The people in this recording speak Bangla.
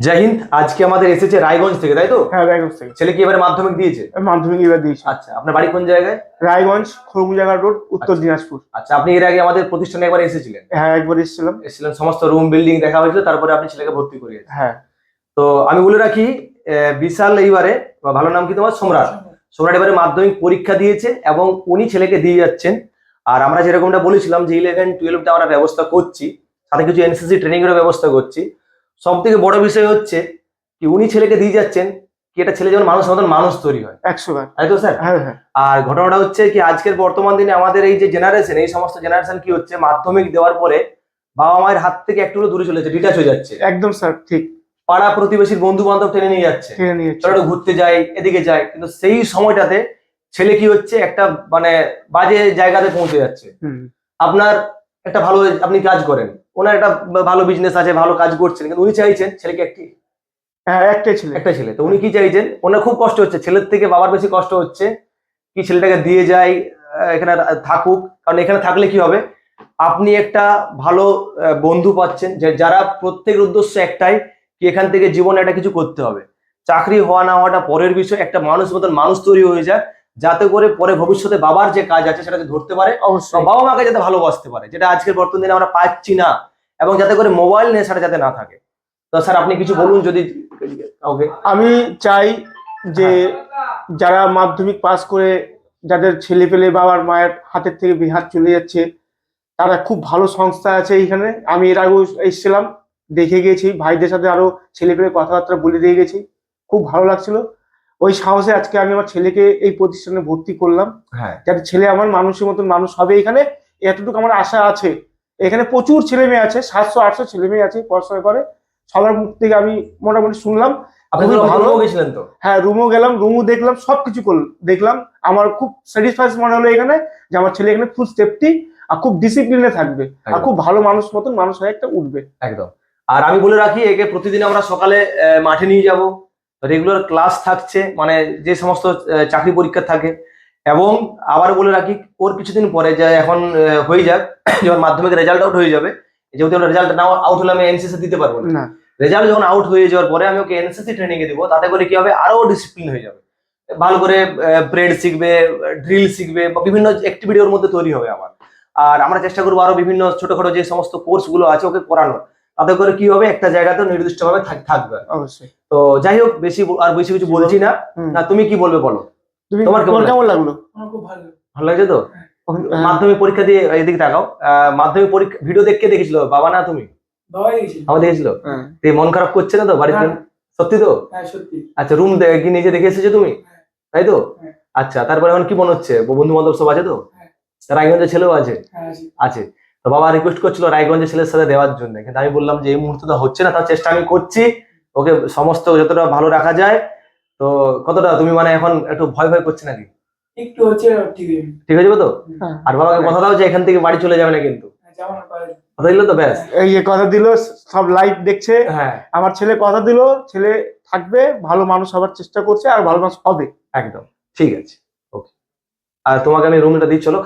জয় হিন্দ আজকে আমাদের এসেছে রায়গঞ্জ থেকে তাই তো? হ্যাঁ রায়গঞ্জ থেকে। ছেলে কি এবারে মাধ্যমিক দিয়েছে? মাধ্যমিক এবার দিয়েছি। আচ্ছা আপনার বাড়ি কোন জায়গায়? রায়গঞ্জ খরমুজাগা রোড উত্তর দিনাজপুর। আচ্ছা আপনি এর আগে আমাদের প্রতিষ্ঠানে একবার এসেছিলেন? হ্যাঁ একবার এসেছিলাম। এসেছিলেন সমস্ত রুম বিল্ডিং দেখা হয়েছিল তারপরে আপনি ছেলেকে ভর্তি করিয়েছেন। হ্যাঁ। তো আমি বলে রাখি বিশাল এইবারে ভালো নাম কি তোমার? সম্রাট সম্রাট এবারে মাধ্যমিক পরীক্ষা দিয়েছে এবং উনি ছেলেকে দিয়ে যাচ্ছেন। আর আমরা যেরকমটা বলেছিলাম যে ইলেভেন টুয়েলভটা আমরা ব্যবস্থা করছি সাথে কিছু এনসিসি ট্রেনিং এর ব্যবস্থা করছি। সব থেকে বড় বিষয় হচ্ছে কি উনি ছেলেকে দিয়ে যাচ্ছেন কি এটা ছেলে যেমন মানুষ মতন মানুষ তৈরি হয়। একশো বার। তো স্যার? হ্যাঁ হ্যাঁ। আর ঘটনাটা হচ্ছে কি আজকের বর্তমান দিনে আমাদের এই যে জেনারেশন এই সমস্ত জেনারেশন কি হচ্ছে মাধ্যমিক দেওয়ার পরে বাবা মায়ের হাত থেকে একটু দূরে চলে যাচ্ছে ডিটাচ হয়ে যাচ্ছে। একদম স্যার ঠিক। পাড়া প্রতিবেশীর বন্ধু বান্ধব টেনে নিয়ে যাচ্ছে। চলো ঘুরতে যাই এদিকে যাই কিন্তু সেই সময়টাতে ছেলে কি হচ্ছে একটা মানে বাজে জায়গাতে পৌঁছে যাচ্ছে। আপনার একটা ভালো আপনি কাজ করেন। ওনার একটা ভালো বিজনেস আছে ভালো কাজ করছেন কিন্তু উনি চাইছেন ছেলেকে একটি। হ্যাঁ একটাই ছিল। একটা ছেলে। তো উনি কি চাইছেন? ওনার খুব কষ্ট হচ্ছে। ছেলের থেকে বাবার বেশি কষ্ট হচ্ছে কি ছেলেটাকে দিয়ে যায় এখানে থাকুক। কারণ এখানে থাকলে কি হবে? আপনি একটা ভালো বন্ধু পাচ্ছেন যে যারা প্রত্যেকের উদ্দেশ্য একটাই কি এখান থেকে জীবনে একটা কিছু করতে হবে। চাকরি হওয়া না হওয়াটা পরের বিষয়। একটা মানুষ মতন মানুষ তৈরি হয়ে যায়। যাতে করে পরে ভবিষ্যতে বাবার যে কাজ আছে সেটাকে ধরতে পারে বাবা মাকে যাতে ভালোবাসতে পারে যেটা আজকের বর্তমান দিনে আমরা পাচ্ছি না এবং যাতে করে মোবাইল নেশাটা যাতে না থাকে। তো স্যার আপনি কিছু বলুন যদি আমি চাই যে যারা মাধ্যমিক পাস করে যাদের ছেলে পেলে বাবার মায়ের হাতের থেকে বিহাত চলে যাচ্ছে তারা খুব ভালো সংস্থা আছে এইখানে। আমি এর আগেও এসেছিলাম দেখে গেছি ভাইদের সাথে আরও ছেলে পেলে কথাবার্তা বলে দিয়ে গেছি। খুব ভালো লাগছিল। ওই সাহসে আজকে আমি আমার ছেলেকে এই প্রতিষ্ঠানে ভর্তি করলাম। হ্যাঁ। যাতে ছেলে আমার মানুষের মতন মানুষ হবে। এখানে এতটুকু আমার আশা আছে। এখানে প্রচুর ছেলে মেয়ে আছে সাতশো আটশো ছেলে মেয়ে আছে পড়াশোনা করে। সবার মুখ থেকে আমি মোটামুটি শুনলাম। ভালো। গেছিলেন তো? হ্যাঁ রুমও গেলাম রুমও দেখলাম সবকিছু দেখলাম। আমার খুব স্যাটিসফাইড মনে হলো এখানে যে আমার ছেলে এখানে ফুল সেফটি আর খুব ডিসিপ্লিনে থাকবে। আর খুব ভালো মানুষ মতন মানুষ হয়ে একটা উঠবে। একদম। আর আমি বলে রাখি একে প্রতিদিন আমরা সকালে মাঠে নিয়ে যাব। রেগুলার ক্লাস থাকছে মানে যে সমস্ত চাকরি পরীক্ষা থাকে। এবং আবার বলে রাখি ওর কিছুদিন পরে যে এখন হয়ে যাক যখন মাধ্যমিক রেজাল্ট আউট হয়ে যাবে যেহেতু রেজাল্ট না আউট হলে আমি এনসিসি দিতে পারব না। রেজাল্ট যখন আউট হয়ে যাওয়ার পরে আমি ওকে এনএসএসসি ট্রেনিং এ দিব তাতে করে কি হবে আরও ডিসিপ্লিন হয়ে যাবে। ভালো করে ব্রেড শিখবে ড্রিল শিখবে বা বিভিন্ন অ্যাক্টিভিটি ওর মধ্যে তৈরি হবে আমার। আর আমরা চেষ্টা করব আরও বিভিন্ন ছোটখাটো যে সমস্ত কোর্সগুলো আছে ওকে করানোর। তাতে করে কি হবে? একটা জায়গাতে নির্দিষ্টভাবে থাক- থাকবে। অবশ্যই। তো যাই হোক বেশি আর বেশি কিছু বলছি না। না তুমি কি বলবে বলো? তোমার কেমন লাগল? আমার খুব ভালো ভালো লাগছে তো? হ্যাঁ, মাধ্যমিক পরীক্ষা দিয়ে এদিকে তাকাও। মাধ্যমিক পরীক্ষা ভিডিও দেখে দেখেছিল? বাবা না তুমি? আমার দেখেছিল। হ্যাঁ। তো মন খারাপ করছে না তো বাড়িতে? না। সত্যি তো? হ্যাঁ আচ্ছা রুম কি নিজে দেখে এসেছ তুমি? হ্যাঁ। তাই তো? হ্যাঁ। আচ্ছা তারপরে এখন কি মনে হচ্ছে? বন্ধু বান্ধব সব আছে তো? হ্যাঁ। রায়গঞ্জের ছেলেও আছে? হ্যাঁ আছে। তো বাবা রিকোয়েস্ট করছিল রায়গঞ্জের ছেলের সাথে দেওয়ার জন্য। কিন্তু আমি বললাম যে এই মুহূর্তে তো হচ্ছে না তার চেষ্টা আমি করছি। ওকে সমস্ত যতটা ভালো রাখা যায়। তো কতটা? তুমি মানে এখন একটু ভয় ভয় করছে নাকি? একটু হচ্ছে ঠিক আছে ঠিক তো? হ্যাঁ। আর বাবাকে কথা দাও যে এখান থেকে বাড়ি চলে যাবে না কিন্তু। কথা দিল তো ব্যাস। এই যে কথা দিল সব লাইভ দেখছে। হ্যাঁ। আমার ছেলে কথা দিল ছেলে থাকবে ভালো মানুষ হবার চেষ্টা করছে আর ভালো মানুষ হবে। একদম। ঠিক আছে। ওকে আর তোমাকে আমি রুমটা দিই চলো।